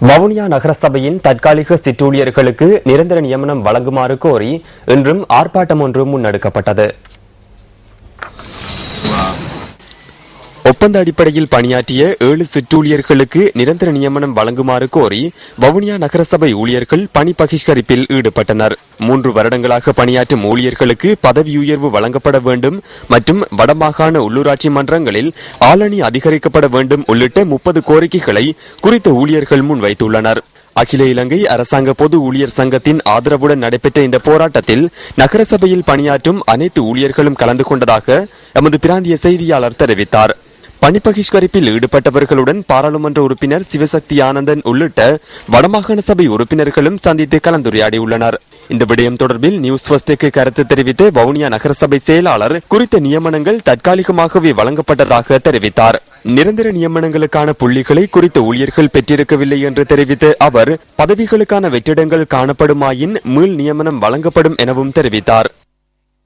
வவுனியா நகரசபையின் தற்காலிக சிற்றூழியர்களுக்கு நிரந்தர நியமனம் வழங்குமாறு கோரி இன்றும் ஆர்ப்பாட்டம் ஒன்று முன்னெடுக்கப்பட்டது. ஒப்பந்த அடிப்படையில் பணியாற்றிய ஏழு சிற்றூழியர்களுக்கு நிரந்தர நியமனம் வழங்குமாறு கோரி வவுனியா நகரசபை ஊழியர்கள் பணி பகிஷ்கரிப்பில் ஈடுபட்டனர். மூன்று வருடங்களாக பணியாற்றும் ஊழியர்களுக்கு பதவி உயர்வு வழங்கப்பட வேண்டும் மற்றும் வடமாகாண உள்ளூராட்சி மன்றங்களில் ஆளணி அதிகரிக்கப்பட வேண்டும் உள்ளிட்ட முப்பது கோரிக்கைகளை குறித்த ஊழியர்கள் முன்வைத்துள்ளனர். அகில இலங்கை அரசாங்க பொது ஊழியர் சங்கத்தின் ஆதரவுடன் நடைபெற்ற இந்த போராட்டத்தில் நகரசபையில் பணியாற்றும் அனைத்து ஊழியர்களும் கலந்து கொண்டதாக எமது பிராந்திய செய்தியாளர் தெரிவித்தார். பணிபகிஷ்வரிப்பில் ஈடுபட்டவர்களுடன் பாராளுமன்ற உறுப்பினர் சிவசக்தி ஆனந்தன் உள்ளிட்ட வடமாகாண சபை உறுப்பினர்களும் சந்தித்து கலந்துரையாடியுள்ளனர். இந்த விடயம் தொடர்பில் நியூஸ் ஃபர்ஸ்டுக்கு கருத்து தெரிவித்த வவுனியா நகரசபை செயலாளர் குறித்த நியமனங்கள் தற்காலிகமாகவே வழங்கப்பட்டதாக தெரிவித்தார். நிரந்தர நியமனங்களுக்கான புள்ளிகளை குறித்த ஊழியர்கள் பெற்றிருக்கவில்லை என்று தெரிவித்த அவர் பதவிகளுக்கான வெற்றிடங்கள் காணப்படுமாயின் மீள் நியமனம் வழங்கப்படும் எனவும் தெரிவித்தார்.